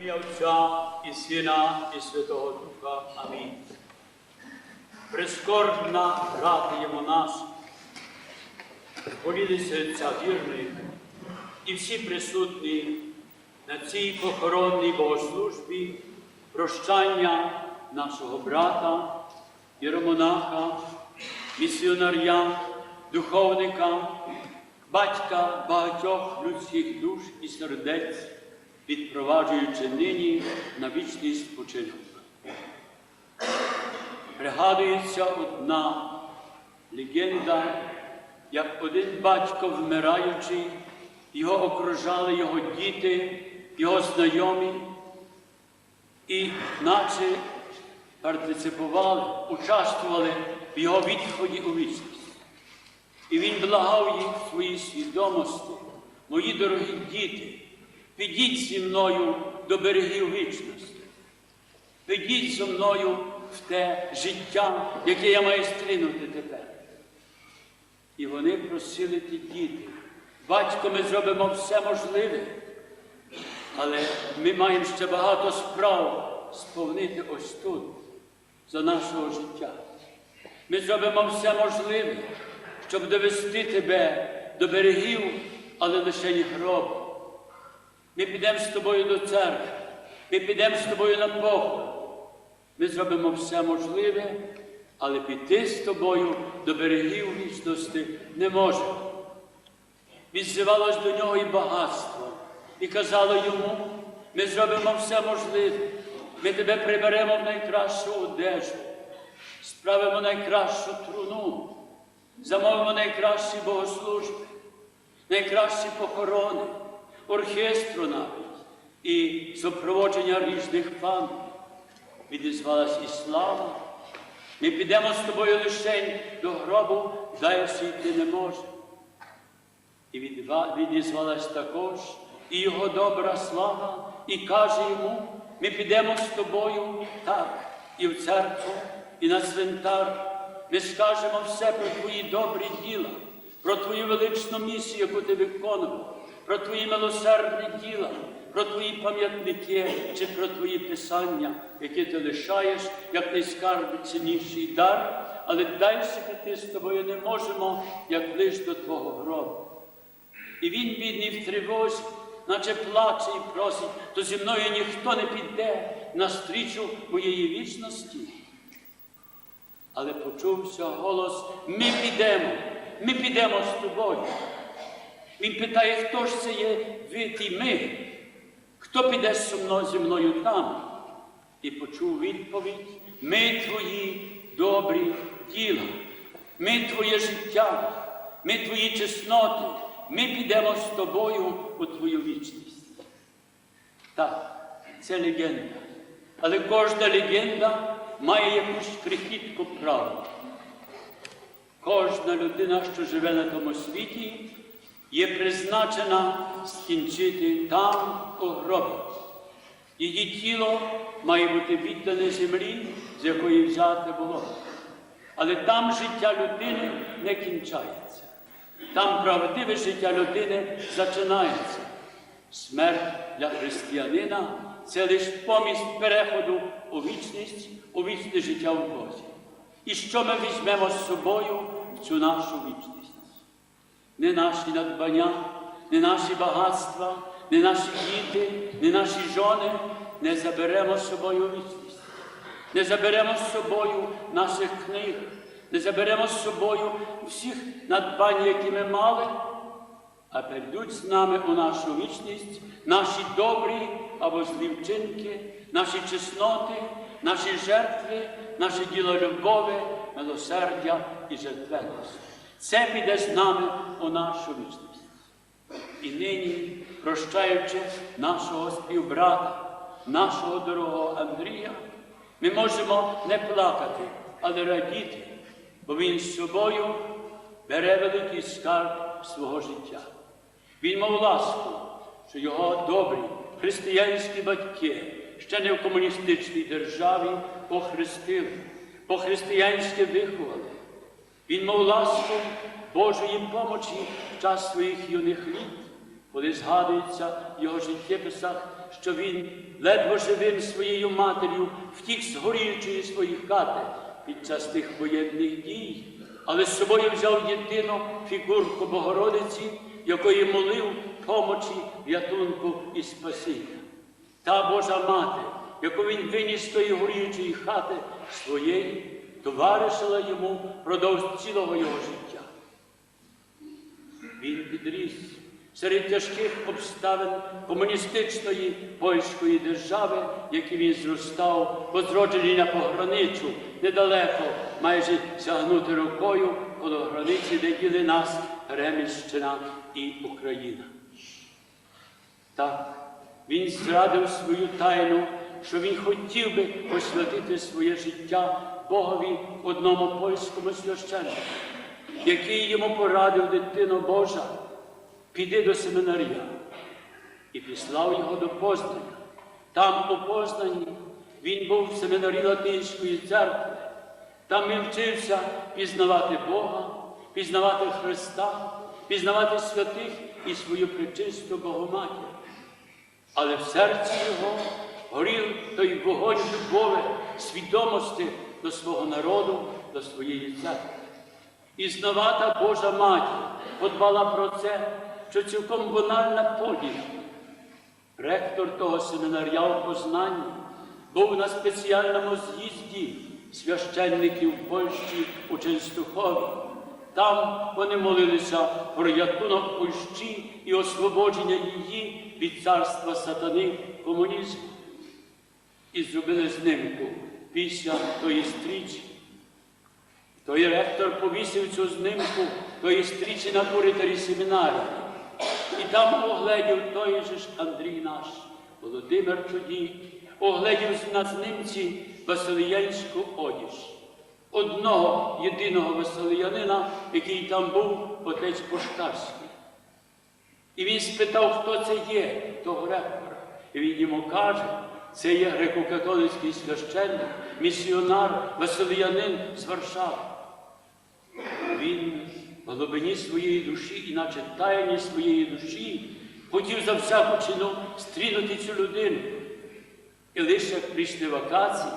ім'я Отця і Сина, і Святого Духа. Амінь. Прискорбна радуємо нас, повілися Отця вірних і всі присутні на цій похоронній богослужбі прощання нашого брата, єромонаха, місіонаря, духовника, батька багатьох людських душ і сердець, відпроваджуючи нині на вічний спочинок. Пригадується одна легенда, як один батько вмираючи, його окружали його діти, його знайомі, і наче партиципували, участвували в його відході у вічність. І він благав їх в своїй свідомості, мої дорогі діти, підіть зі мною до берегів вічності. Підіть зі мною в те життя, яке я маю стрінути тепер. І вони просили ті діти, батько, ми зробимо все можливе, але ми маємо ще багато справ сповнити ось тут, за нашого життя. Ми зробимо все можливе, щоб довести тебе до берегів, але лише не гробу. Ми підемо з тобою до церкви, ми підемо з тобою на похорон. Ми зробимо все можливе, але піти з тобою до берегів вічності не можемо. Відзивалось до нього і багатство, і казало йому, ми зробимо все можливе, ми тебе приберемо в найкращу одежу, справимо найкращу труну, замовимо найкращі богослужби, найкращі похорони, оркестру навіть і супроводження різних пан. Відізвалась і слава. Ми підемо з тобою лише до гробу, далі йти не може. І відізвалась також і його добра слава, і каже йому, ми підемо з тобою так, і в церкву, і на цвинтар. Ми скажемо все про твої добрі діла, про твою величну місію, яку ти виконував, про твої милосердні діла, про твої пам'ятники чи про твої писання, які ти лишаєш, як найскарбцінніший дар, але далі піти з тобою не можемо, як лиш до твого гробу. І він, бідний, в тривозі, наче плаче і просить, то зі мною ніхто не піде на стрічу моєї вічності. Але почувся голос: ми підемо, ми підемо з тобою. Він питає, хто ж це є ви ті ми? Хто піде зі мною там? І почув відповідь: ми твої добрі діла, ми твоє життя, ми твої чесноти, ми підемо з тобою у твою вічність. Так, це легенда. Але кожна легенда має якусь крихітку правду. Кожна людина, що живе на тому світі, є призначена скінчити там у гробі. Її тіло має бути віддане землі, з якої взяте було. Але там життя людини не кінчається. Там правдиве життя людини починається. Смерть для християнина це лише помість переходу у вічність, у вічне життя в Бозі. І що ми візьмемо з собою в цю нашу вічність? Не наші надбання, не наші багатства, не наші діти, не наші жони не заберемо з собою вічність. Не заберемо з собою наших книг, не заберемо з собою всіх надбань, які ми мали, а прийдуть з нами у нашу вічність наші добрі або злі вчинки, наші чесноти, наші жертви, наше діло любові, милосердя і жертвенності. Це піде з нами у нашу вічність. І нині, прощаючи нашого співбрата, нашого дорогого Андрія, ми можемо не плакати, але радіти, бо він з собою бере великий скарб свого життя. Він мав ласку, що його добрі християнські батьки ще не в комуністичній державі похрестили, по-християнськи виховали. Він мав ласку Божої помочі в час своїх юних літ, коли згадується в його життєписах, що він ледве живим своєю матір'ю втік з горючої своєї хати під час тих воєнних дій, але з собою взяв єдину фігурку Богородиці, якої молив помочі, рятунку і спасіння. Та Божа мати, яку він виніс з тої горючої хати своєї, товаришила йому впродовж цілого його життя. Він підріс серед тяжких обставин комуністичної польської держави, в якій він зростав, возроджений на пограничу, недалеко, майже сягнути рукою коло границі, де діли нас Реміщина і Україна. Так, він зрадив свою тайну, що він хотів би посвятити своє життя Богові одному польському священнику, який йому порадив дитино Божа, піди до семинарія і післав його до Познаня. Там, у Познані, він був в семинарі Латинської церкви. Там він вчився пізнавати Бога, пізнавати Христа, пізнавати святих і свою причисту Богоматір. Але в серці його горів той вогонь любові, свідомості до свого народу, до своєї церкви. І знавата Божа Матір подбала про це, що цілком банальна подія. Ректор того семінарія у Познанні був на спеціальному з'їзді священників Польщі у Ченстухові. Там вони молилися про рятунок Польщі і освободження її від царства сатани комунізму. І зробили знимку після тої стрічі. Той ректор повісив цю знимку тої стрічі на коридорі семінарії. І там огледів той же ж Андрій наш, Володимир тоді, огледів на знимці Василіянську одіж. Одного єдиного василиянина, який там був, отець Пошкарський. І він спитав, хто це є, того ректора. І він йому каже, це є греко-католицький священник, місіонар, василиянин з Варшави. Він в глибині своєї душі, іначе таянні своєї душі, хотів за всяку ціну стрінути цю людину. І лише прийшли вакації,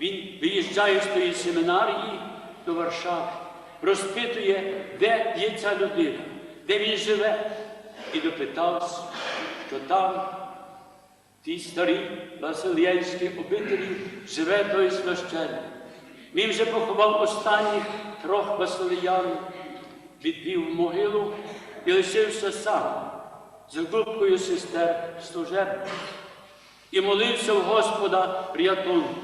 він виїжджає з тої семінарії до Варшави, розпитує, де є ця людина, де він живе, і допитався, що там, тій старій Васильянській обителі, живе той священник. Він вже поховав останніх трьох Василиян, відвів могилу і лишився сам з групкою сестер служебних. І молився в Господа рятунку,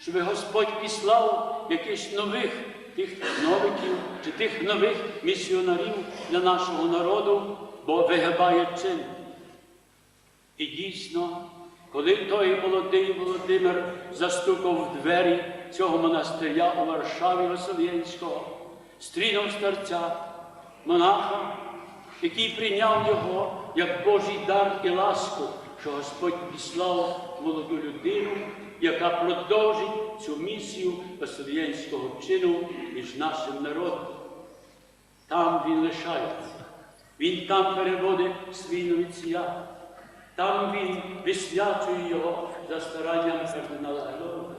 щоб Господь післав якихось нових тих новиків чи тих нових місіонарів для нашого народу, бо вигибає чин. І дійсно, коли той молодий Володимир застукав в двері цього монастиря у Варшаві Васильєнського, стрінув старця, монаха, який прийняв його як Божий дар і ласку, що Господь післав молоду людину, яка продовжить цю місію Васильєнського чину між нашим народом. Там він лишається, він там переводить свій новіціят. Там він висвячує його за старанням кардинала Гелова.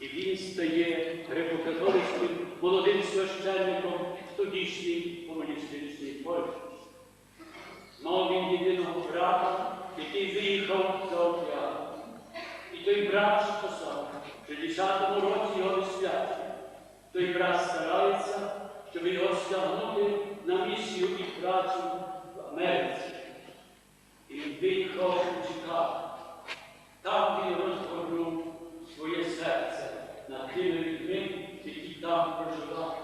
І він стає греко-католицьким молодим священником в тодішній комуністичній Польщі. Мав він єдиного брата, який виїхав за океан. І той брат сказав, що в 10-му році його висвячує. Той брат старається, щоб його стягнути на місію і працю в Америці. І він виїхав у Чикаго. Там він розгорнув своє серце над тими людьми, які там проживали.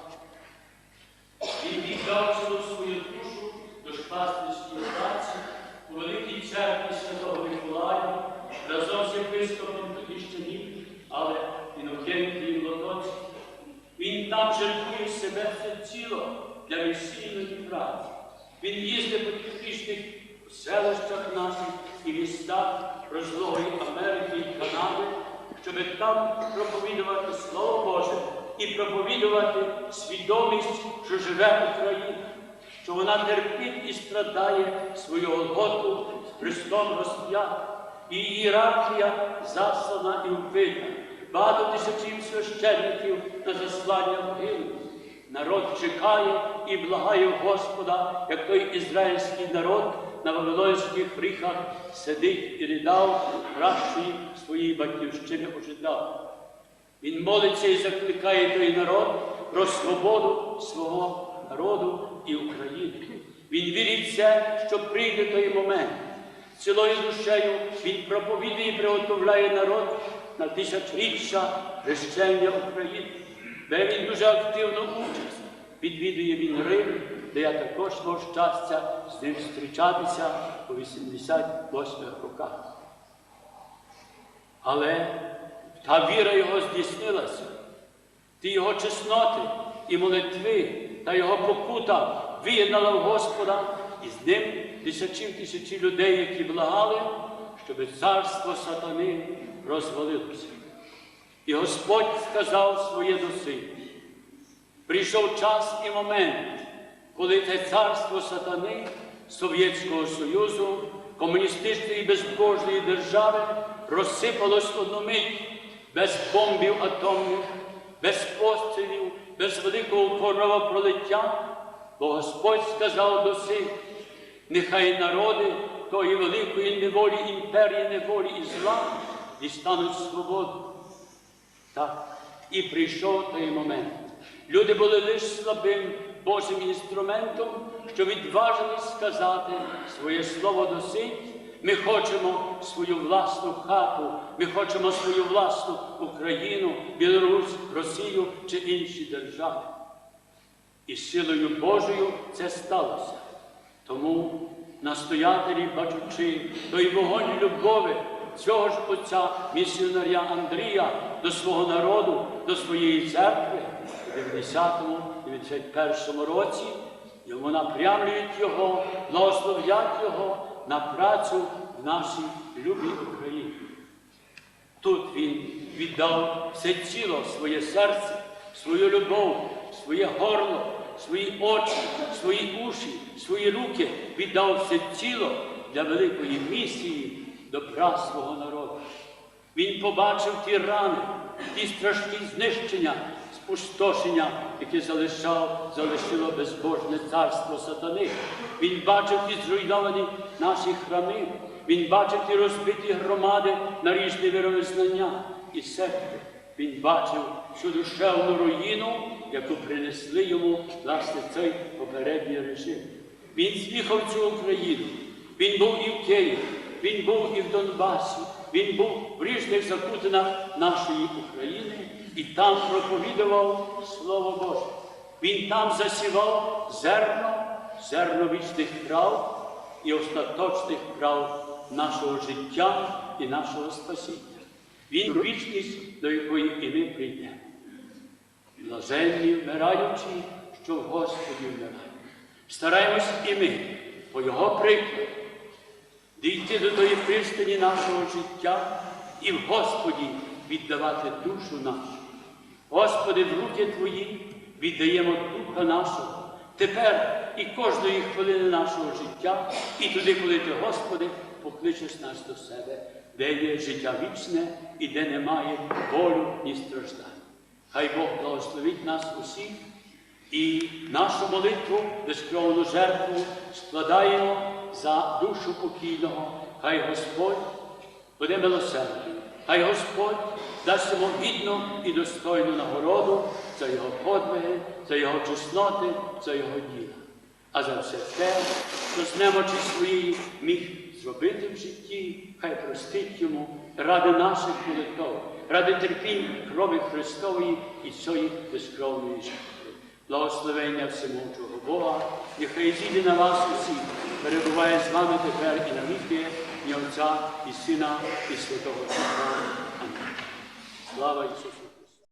Він віддав цілу свою душу до шпастерської праці у великій церкві Святого Миколая разом з єпископом тоді ще ні, але Інокентієм Лотоцьким. Він там жертвує себе все ціло для місійної праці. Він їздить по тих різних селищах наших і містах розлогої Америки і Канади, щоб там проповідувати Слово Боже і проповідувати свідомість, що живе Україна, що вона терпить і страдає свою Голготу Христом розп'ятим, і ієрархія заслана і вбита. Багато тисячів священників на заслання могили. Народ чекає і благає Господа, як той ізраїльський народ на Вавилонських ріхах сидить і ридав, кращої своїй батьківщини ожидав. Він молиться і закликає той народ про свободу свого народу і України. Він вірить в це, що прийде той момент. Цілою душею він проповідує і приготовляє народ на тисячріччя хрещення України, де він дуже активну участь. Відвідує він Рим, де я також мав щастя з ним зустрічатися у 88 роках. Але та віра його здійснилася, ті його чесноти і молитви та його покута виєднала в Господа, і з ним тисячі тисячі людей, які благали, щоб царство сатани розвалилося. І Господь сказав своє до сил. Прийшов час і момент, коли це царство сатани Совєтського Союзу, комуністичної безбожної держави розсипалось в одну мить без бомбів атомних, без пострілів, без великого кровопролиття, бо Господь сказав до сил, нехай народи тої великої неволі імперії, неволі і зла дістануть свободу. Так, і прийшов той момент. Люди були лише слабим Божим інструментом, що відважились сказати своє слово до сить. Ми хочемо свою власну хату, ми хочемо свою власну Україну, Білорусь, Росію чи інші держави. І силою Божою це сталося. Тому настоятелі, бачучи той вогонь любові цього ж отця місіонаря Андрія до свого народу, до своєї церкви в 90-91 році, йому напрямлюють його, благословлять його на працю в нашій любій Україні. Тут він віддав все тіло, своє серце, свою любов, своє горло, свої очі, свої уші, свої руки, віддав все тіло для великої місії добра свого народу. Він побачив ті рани, ті страшні знищення, спустошення, яке залишав, залишило безбожне царство сатани. Він бачив ті зруйновані наші храми, він бачив ті розбиті громади на різні вировизнання і секти. Він бачив всю душевну руїну, яку принесли йому власне цей попередній режим. Він з'їхав цю Україну. Він був і в Києві, він був і в Донбасі, він був в різних закутинах нашої України і там проповідував Слово Боже. Він там засівав зерно, зерно вічних прав і остаточних прав нашого життя і нашого спасіння. Він вічність, до якої і ми прийдемо. Блаженні вмираючі, що в Господі вмирають. Стараємось і ми по Його прикладу дійти до тої пристані нашого життя і в Господі віддавати душу нашу. Господи, в руки Твої віддаємо духа нашого. Тепер і кожної хвилини нашого життя, і туди, коли Ти, Господи, покличеш нас до себе, де є життя вічне і де немає болю ні страждань. Хай Бог благословить нас усіх і нашу молитву, безкровну жертву складаємо за душу покійного. Хай Господь буде милосердний. Хай Господь дасть йому гідну і достойну нагороду за його подвиги, за його чесноти, за його діла. А за все те, що з немочі своєї міг зробити в житті, хай простить йому ради наших молитв, ради терпінь крові Христової і цієї безкровної жертви. Благословення всемогучого Бога, нехай зійде на вас усіх, перебуває з вами тепер і на віки, і Отця, і Сина, і Святого Духа. Слава Ісусу!